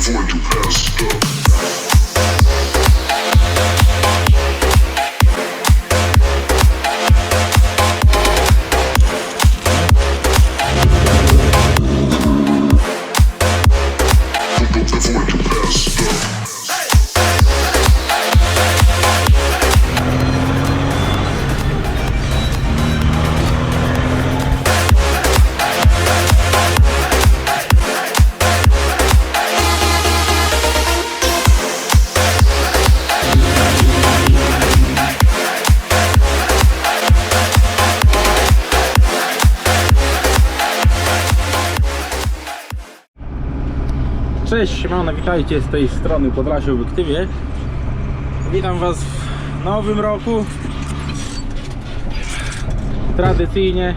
Avoid you pass Cześć, siemano, witajcie z tej strony Podlasie Obiektywie. Witam Was w nowym roku. Tradycyjnie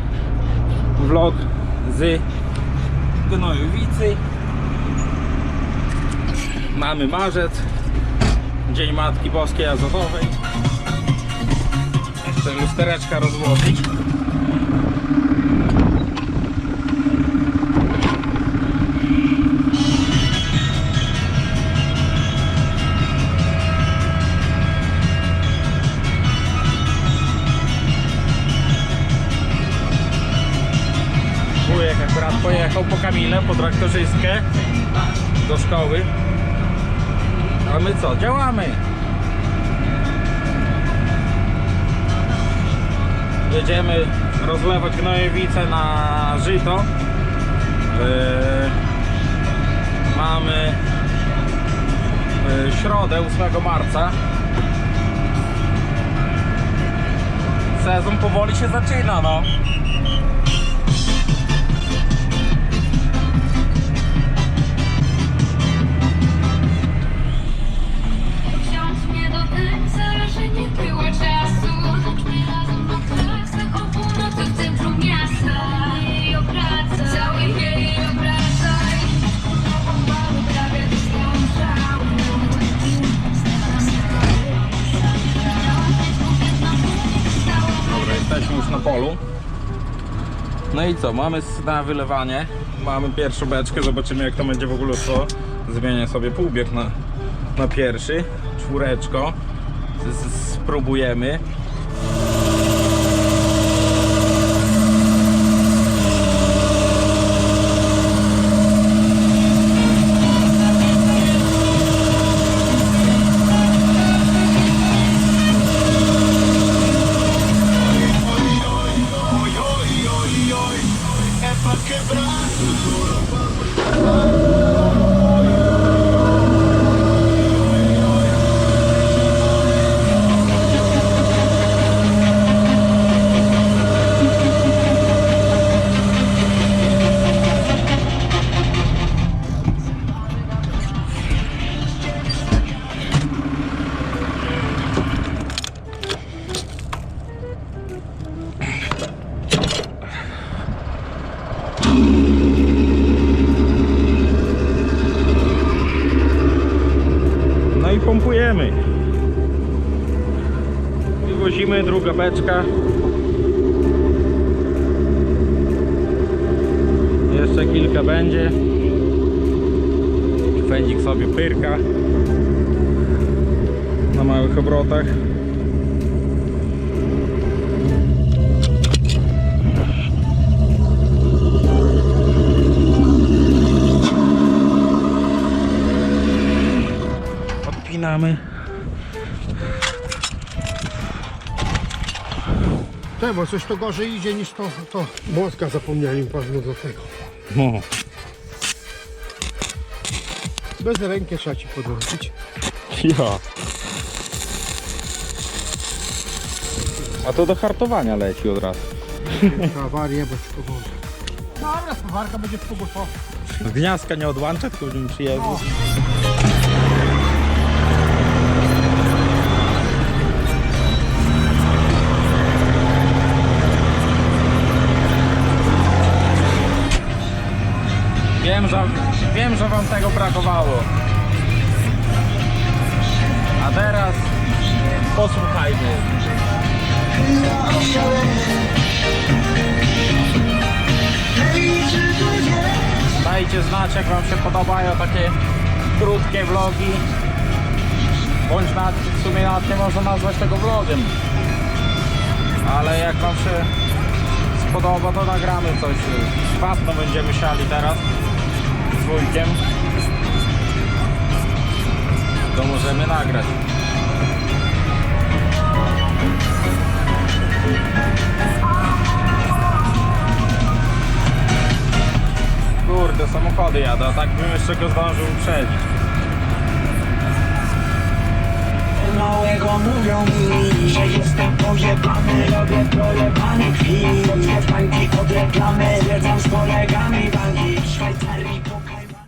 vlog z Gnojowicy. Mamy marzec, Dzień Matki Boskiej Azotowej. Jeszcze lustereczka rozłożyć. Akurat pojechał po Kamilę, po traktorzystkę do szkoły. A my co? Działamy! Jedziemy rozlewać gnojowice na żyto. Yy, mamy yy, środę 8 marca. Sezon powoli się zaczyna, no. No i co, mamy na wylewanie. Mamy pierwszą beczkę, zobaczymy jak to będzie w ogóle co. Zmienię sobie półbieg na, na pierwszy, czwóreczko. Z- z- Spróbujemy. Pompujemy. Wywozimy, druga beczka. Jeszcze kilka będzie. Fędzik sobie pyrka. Na małych obrotach. Odpinamy. Tak, bo coś to gorzej idzie niż to, to młotka zapomnieli pewno do tego. No. Bez ręki trzeba ci podłączyć. Ja. A to do hartowania leci od razu. Awarię bez powodu. Dobra, spowarka będzie w kubu Z gniazdka nie odłącza, tylko w nim Wiem, że, wiem, że wam tego brakowało. A teraz posłuchajmy. znać, jak Wam się podobają takie krótkie vlogi. Bądź nawet w sumie nawet nie można nazwać tego vlogiem. Ale jak Wam się spodoba, to nagramy coś. Płatno będziemy siali teraz z wujkiem. To możemy nagrać. Kurde, samochody jadą, tak bym jeszcze go zdążył uprzedzić. małego mówią mi, że jestem pojebany Robię projebany krwi Odwiedzanki od reklamy Zwiedzam z kolegami banki w Szwajcarii